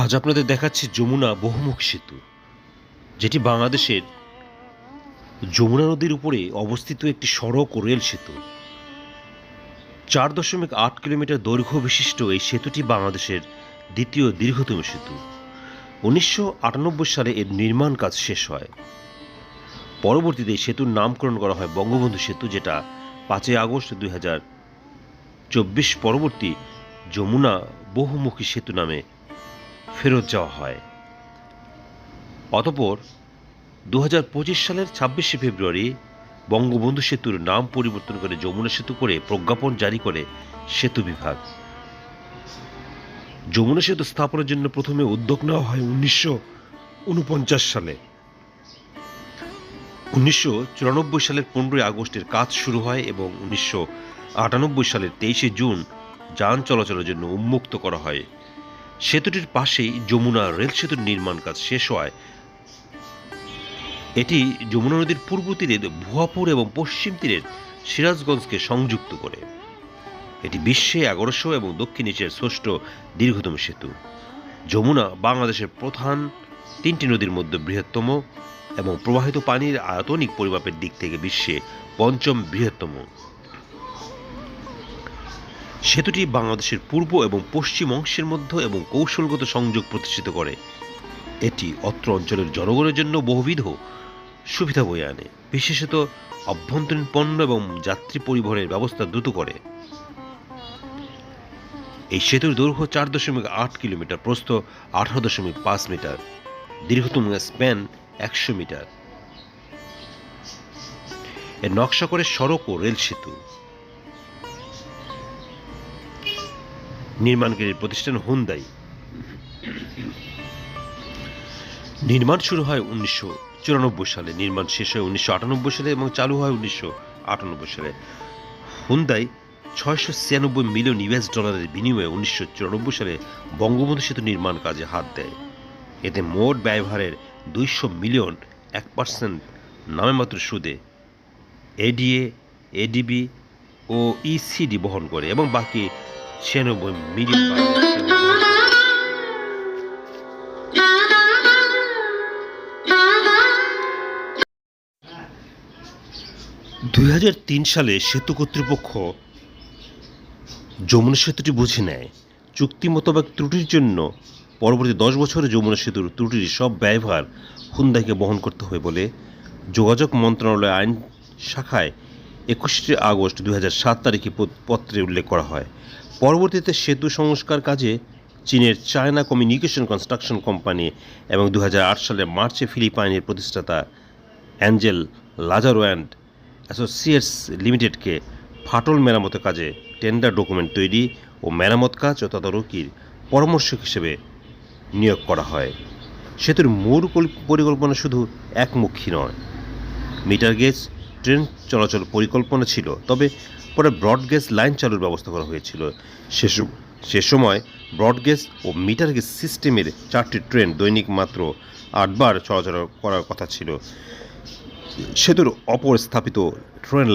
আজ আপনাদের দেখাচ্ছি যমুনা বহুমুখ সেতু, যেটি বাংলাদেশের যমুনা নদীর উপরে অবস্থিত একটি সড়ক ও রেল সেতু। চার দশমিক আট কিলোমিটার দৈর্ঘ্য বিশিষ্ট এই সেতুটি বাংলাদেশের দ্বিতীয় দীর্ঘতম সেতু। উনিশশো আটানব্বই সালে এর নির্মাণ কাজ শেষ হয়। পরবর্তীতে সেতুর নামকরণ করা হয় বঙ্গবন্ধু সেতু, যেটা পাঁচই আগস্ট দুই হাজার চব্বিশ পরবর্তী যমুনা বহুমুখী সেতু নামে ফেরত যাওয়া হয়। অতপর দু হাজার পঁচিশ সালের ছাব্বিশে ফেব্রুয়ারি বঙ্গবন্ধু সেতুর নাম পরিবর্তন করে যমুনা সেতু করে প্রজ্ঞাপন জারি করে সেতু বিভাগ। যমুনা সেতু স্থাপনের জন্য প্রথমে উদ্যোগ নেওয়া হয় উনিশশো উনপঞ্চাশ সালে। উনিশশো চুরানব্বই সালের পনেরোই আগস্টের কাজ শুরু হয় এবং উনিশশো আটানব্বই সালের তেইশে জুন যান চলাচলের জন্য উন্মুক্ত করা হয়। সেতুটির পাশেই যমুনা রেল সেতুর নির্মাণ কাজ শেষ হয়। এটি যমুনা নদীর পূর্ব তীরে ভুয়াপুর এবং পশ্চিম তীরের সিরাজগঞ্জকে সংযুক্ত করে। এটি বিশ্বে এগারোশো এবং দক্ষিণ এশিয়ার ষষ্ঠ দীর্ঘতম সেতু। যমুনা বাংলাদেশের প্রধান তিনটি নদীর মধ্যে বৃহত্তম। এবং প্রবাহিত পানির আয়তনিক পরিমাপের দিক থেকে বিশ্বে পঞ্চম বৃহত্তম। সেতুটি বাংলাদেশের পূর্ব এবং পশ্চিম অংশের মধ্যে এবং কৌশলগত সংযোগ প্রতিষ্ঠিত করে। এটি অত্র অঞ্চলের জনগণের জন্য বহুবিধ সুবিধা বয়ে আনে। বিশেষত অভ্যন্তরীণ পণ্য এবং যাত্রী পরিবহনের ব্যবস্থা দ্রুত করে। এই সেতুর দৈর্ঘ্য চার দশমিক আট কিলোমিটার, প্রস্থ আঠারো দশমিক পাঁচ মিটার। দীর্ঘতম স্প্যান একশো মিটার। এর নকশা করে সড়ক ও রেল সেতু। নির্মাণকারী প্রতিষ্ঠান হুন্দাই। নির্মাণ শুরু হয় উনিশশো চুরানব্বই সালে। নির্মাণ শেষ হয় উনিশশো আটানব্বই সালে এবং চালু হয় উনিশশো আটানব্বই সালে। হুন্দাই ছয়শো ছিয়ানব্বই মিলিয়ন ইউএস ডলারের বিনিময়ে উনিশশো চুরানব্বই সালে বঙ্গবন্ধু সেতু নির্মাণ কাজে হাত দেয়। এতে মোট ব্যয়ভারের দুইশো মিলিয়ন এক পার্সেন্ট নামেমাত্র সুদে এডিএ, এডিবি ও ইসিডি বহন করে এবং বাকি ছিয়ানব্বই মিলিয়ন দুই সালে সেতু কর্তৃপক্ষ যমুনা সেতুটি বুঝে নেয়। চুক্তি মোতাবেক ত্রুটির জন্য পরবর্তী দশ বছরে যমুনা সেতুর ত্রুটির সব ব্যয়ভার হুন্দাইকে বহন করতে হবে বলে যোগাযোগ মন্ত্রণালয় আইন শাখায় একুশে আগস্ট সাত তারিখে পত্রে উল্লেখ করা হয়। পরবর্তীতে সেতু সংস্কার কাজে চীনের চায়না কমিউনিকেশন কনস্ট্রাকশন কোম্পানি এবং দু হাজার আট সালে মার্চে ফিলিপাইনের প্রতিষ্ঠাতা অ্যাঞ্জেল লাজারো অ্যান্ড অ্যাসোসিয়েটস লিমিটেডকে ফাটল মেরামতের কাজে টেন্ডার ডকুমেন্ট তৈরি ও মেরামত কাজ ও তদারকির পরামর্শক হিসেবে নিয়োগ করা হয়। সেতুর মূল পরি- পরিকল্পনা শুধু একমুখী নয়। মিটার গেজ, ট্রেন চলাচল পরিকল্পনা ছিল, তবে পরে ব্রডগেজ লাইন চালুর ব্যবস্থা করা হয়েছিল। সে সে সময় ব্রডগেজ ও মিটার গেজ সিস্টেমের চারটি ট্রেন দৈনিক মাত্র আটবার চলাচল করার কথা ছিল। সেতুর অপর স্থাপিত ট্রেন